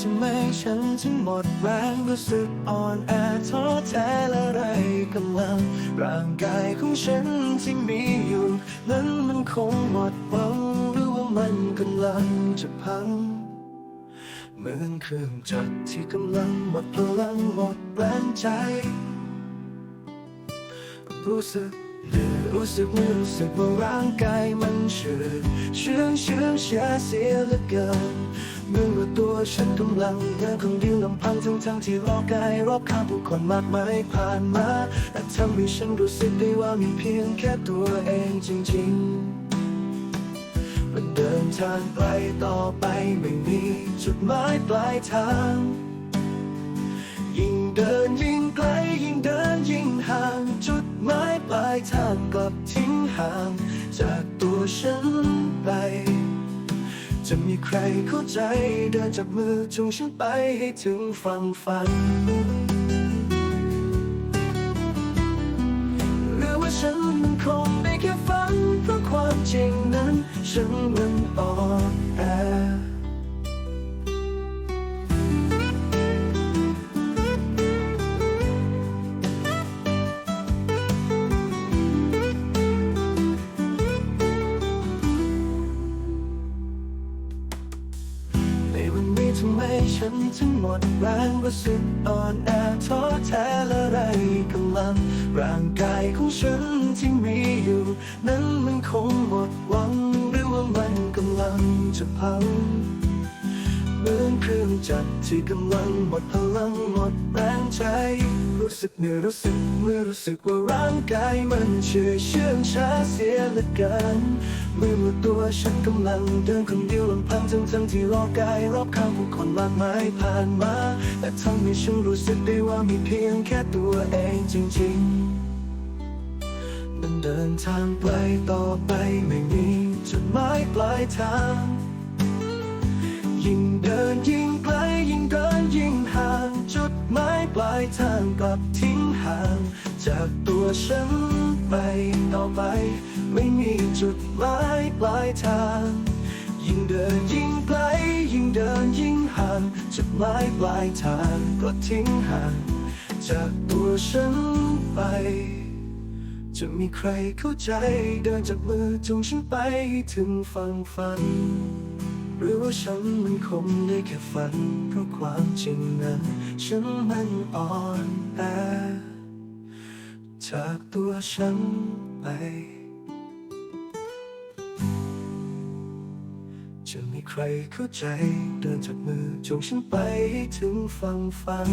ทำไมฉันถึงหมดแรงรู้สึกอ่อนแอท้อแท้และไรกำลัง ร่างกายของฉันที่มีอยู่ นั้นมันคงหมดหวังหรือว่ามันกำลังจะพังเหมือนเครื่องจักรที่กำลังหมดพลังหมดแรงใจ รู้สึกเดือยรู้สึกไม่รู้สึกว่าร่างกายมันเชื่อเชื่องเชื่องเสียเสียเหลือเกิน เมื่อตัวฉันกำลังเดินคนเดียวลำพังทั้งทั้งที่รอบกายรอบข้างผู้คนมากมายผ่านมาแต่ทำให้ฉันรู้สึกได้ว่ามีเพียงแค่ตัวเองจริงๆมันเดินทางไกลต่อไปไม่มีจุดหมายปลายทาง ยิ่งเดินยิ่งไกลยิ่งเดินยิ่งห่าง จุดหมายปลายทางกลับทิ้งห่าง จะมีใครเข้าใจ เดินจับมือจูงฉันไปให้ถึงฝั่งฝัน หรือว่าฉันมันคงไม่แค่ฝันเพราะความจริงนั้น ฉันมันอ่อน ทำไมฉันถึงหมดแรงรู้สึกอ่อนแอท้อแท้และไรกำลัง ร่างกายของฉันที่มีอยู่ นั้นมันคงหมดหวังหรือว่ามันกำลังจะพังเหมือนเครื่องจักรที่กำลังหมดพลังหมดแรงใจ รู้สึกเหนื่อยรู้สึกเมื่อรู้สึกว่าร่างกายมันเชื่อเชื่องช้าเสียเหลือเกินเมื่อรู้ตัวฉันกำลังเดินคนเดียวลำพังทั้งทั้งที่รอบกายรอบข้างผู้คนมากมายผ่านมาแต่ทำให้ฉันรู้สึกได้ว่ามีเพียงแค่ตัวเองจริงๆมันเดินทางไปต่อไปไม่มีจุดหมายปลายทางยิ่งายปลายทางกลับทิ้งห่าง จากตัวฉันไปต่อไป ไม่มีจุดหมายปลายทาง ยิ่งเดินยิ่งไกล ยิ่งเดินยิ่งห่าง จุดหมายปลายทางก็ทิ้งห่าง จากตัวฉันไป จะมีใครเข้าใจเดินจากมือจูงฉันไปถึงฝั่งฝัน หรือว่าฉันมันคงได้แค่ฝัน เพราะความจริงนั้นฉันมันอ่อนแอจากตัวฉันไป จะมีใครเข้าใจ เดินจากมือจูงฉันไปให้ถึงฝั่งฝัน